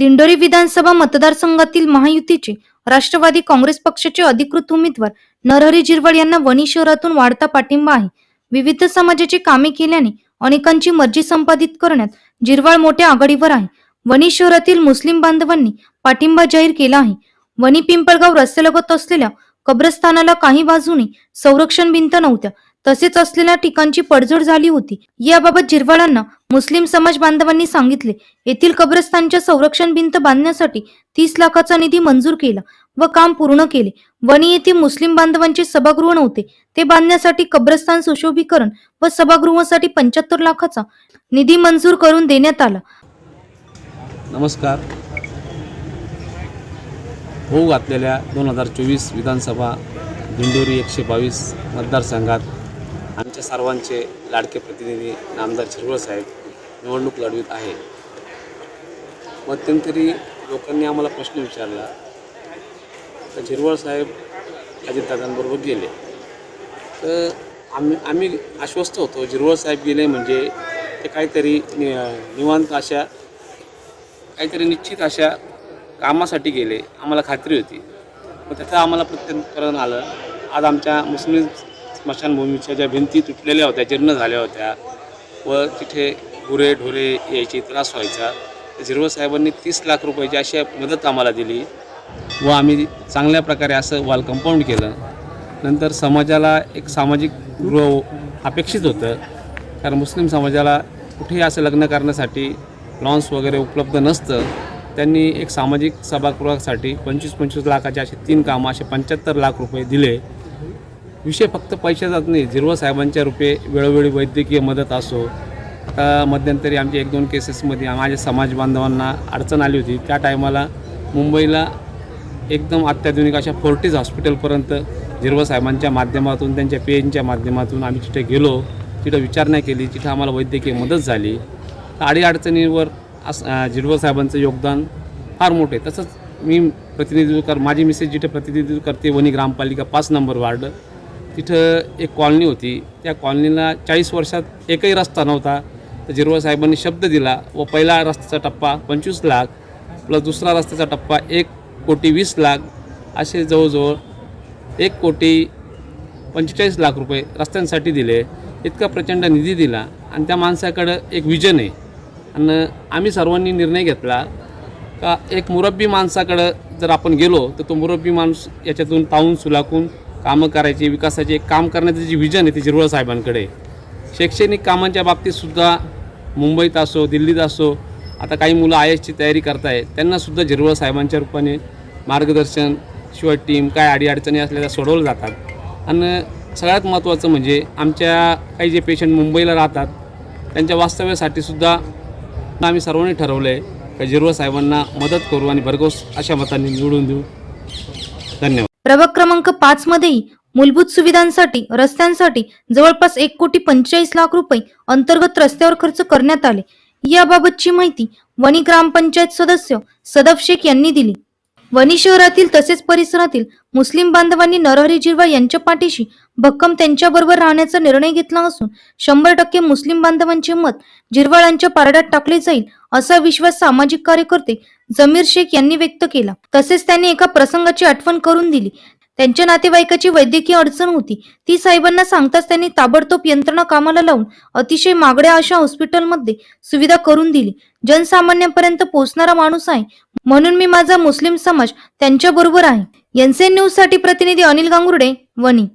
दिंडोरी विधानसभा मतदारसंघातील महायुतीचे राष्ट्रवादी काँग्रेस पक्षाचे अधिकृत उमेदवार नरहरी झिरवळ यांना वणी शहरातून वाढता पाठिंबा आहे. विविध समाजाची कामे केल्याने अनेकांची मर्जी संपादित करण्यात झिरवाळ मोठ्या आघाडीवर आहे. वणी शहरातील मुस्लिम बांधवांनी पाठिंबा जाहीर केला आहे. वणी पिंपळगाव रस्त्यालगत असलेल्या कब्रस्थानाला काही बाजूने संरक्षण भिंत नव्हत्या. तसेच असलेल्या ठिकाणची पडझड झाली होती. याबाबत झिरवाळांना मुस्लिम समाज बांधवांनी सांगितले. येथील कब्रस्तानच्या संरक्षण भिंत बांधण्यासाठी तीस लाखाचा निधी मंजूर केला व काम पूर्ण केले. वणी येथे मुस्लिम बांधवांचे सभागृह नव्हते. ते बांधण्यासाठी कब्रस्तान सुशोभीकरण व सभागृहासाठी पंच्याहत्तर लाखाचा निधी मंजूर करून देण्यात आला. नमस्कार. होऊ घातलेल्या दोन हजार चोवीस विधानसभा दिंडोरी एकशे बावीस मतदारसंघात आमच्या सर्वांचे लाडके प्रतिनिधी नामदार झिरवळ साहेब निवडणूक लढवीत आहे मध्यंतरी लोकांनी आम्हाला प्रश्न विचारला तर झिरवळ साहेब अजितदादांबरोबर गेले. तर आम्ही आम्ही आश्वस्त होतो झिरवळ साहेब गेले म्हणजे ते काहीतरी नि निवांत अशा काहीतरी निश्चित अशा कामासाठी गेले आम्हाला खात्री होती. मग त्याचं आम्हाला प्रत्यंतरण आलं. आज आमच्या मुस्लिम स्मशानभूमीच्या ज्या भिंती तुटलेल्या होत्या जीर्ण झाल्या होत्या व तिथे गुरे ढोरे यायचे त्रास व्हायचा. तर झिरवळ साहेबांनी तीस लाख रुपयाची अशी मदत आम्हाला दिली व आम्ही चांगल्या प्रकारे असं वॉल कंपाऊंड केलं. नंतर समाजाला एक सामाजिक गृह अपेक्षित होतं. कारण मुस्लिम समाजाला कुठेही असं लग्न करण्यासाठी लॉन्स वगैरे उपलब्ध नसतं. त्यांनी एक सामाजिक सभागृहासाठी पंचवीस पंचवीस लाखाचे असे तीन कामं असे पंच्याहत्तर लाख रुपये दिले. विषय फक्त पैशाचाच नाही. झिरवा साहेबांच्या रुपये वेळोवेळी वैद्यकीय मदत असो आता मध्यंतरी आमच्या एक दोन केसेसमध्ये माझ्या समाज बांधवांना अडचण आली होती. त्या टायमाला मुंबईला एकदम अत्याधुनिक अशा फोर्टीज हॉस्पिटलपर्यंत झिरवा साहेबांच्या माध्यमातून त्यांच्या पी एनच्या माध्यमातून आम्ही तिथे गेलो. तिथं विचारणा केली. तिथं आम्हाला वैद्यकीय मदत झाली. तर अडीअडचणीवर अस झिरवा साहेबांचं योगदान फार मोठे तसंच मी प्रतिनिधित्व कर माझी मिसेस जिथे प्रतिनिधित्व करते वणी ग्रामपालिका पाच नंबर वार्ड. तिथं एक कॉलनी होती. त्या कॉलनीला चाळीस वर्षात एकही रस्ता नव्हता. तर झिरवा साहेबांनी शब्द दिला व पहिला रस्त्याचा टप्पा पंचवीस लाख प्लस दुसरा रस्त्याचा टप्पा एक कोटी वीस लाख असे जवळजवळ एक कोटी पंचेचाळीस लाख रुपये रस्त्यांसाठी दिले. इतका प्रचंड निधी दिला आणि त्या माणसाकडं एक विजन आहे. आणि आम्ही सर्वांनी निर्णय घेतला का एक मुरब्बी माणसाकडं जर आपण गेलो तर तो मुरब्बी माणूस याच्यातून पाहून सुलाखून कामं करायची विकासाचे काम करण्याचं जी विजन आहे ते झिरवळ साहेबांकडे शैक्षणिक कामांच्या बाबतीतसुद्धा मुंबईत असो दिल्लीत असो आता काही मुलं आय एसची तयारी करताय त्यांनासुद्धा झिरवळ साहेबांच्या रूपाने मार्गदर्शन शिवाय टीम काय अडीअडचणी असल्या त्या सोडवल्या जातात. आणि सगळ्यात महत्त्वाचं म्हणजे आमच्या काही जे पेशंट मुंबईला राहतात त्यांच्या वास्तव्यासाठी सुद्धा आम्ही सर्वांनी ठरवलं आहे का झिरवळ साहेबांना मदत करू आणि भरघोस अशा मतांनी निवडून देऊ. धन्यवाद. प्रभाग क्रमांक पाच मध्येही मूलभूत सुविधांसाठी रस्त्यांसाठी जवळपास एक कोटी पंचेचाळीस लाख रुपये अंतर्गत रस्त्यावर खर्च करण्यात आले. याबाबतची माहिती वणी ग्रामपंचायत सदस्य सदफ शेख यांनी दिली. वणी शहरातील तसेच परिसरातील मुस्लिम बांधवांनी नरहरी जिरवा यांच्या पाठीशी भक्कम त्यांच्याबरोबर राहण्याचा निर्णय घेतला असून शंभर टक्के मुस्लिम बांधवांचे मत जिरवाळांच्या पारड्यात टाकले जाईल असा विश्वास सामाजिक कार्यकर्ते जमीर शेख यांनी व्यक्त केला. तसेच त्यांनी एका प्रसंगाची आठवण करून दिली. त्यांच्या नातेवाईकाची वैद्यकीय अडचण होती. ती साहेबांना सांगताच त्यांनी ताबडतोब यंत्रणा कामाला लावून अतिशय मागड्या अशा हॉस्पिटलमध्ये सुविधा करून दिली. जनसामान्यांपर्यंत पोहोचणारा माणूस आहे. म्हणून मी माझा मुस्लिम समाज त्यांच्याबरोबर आहे. एनसीएन न्यूजसाठी प्रतिनिधी अनिल गांगुर्डे वणी.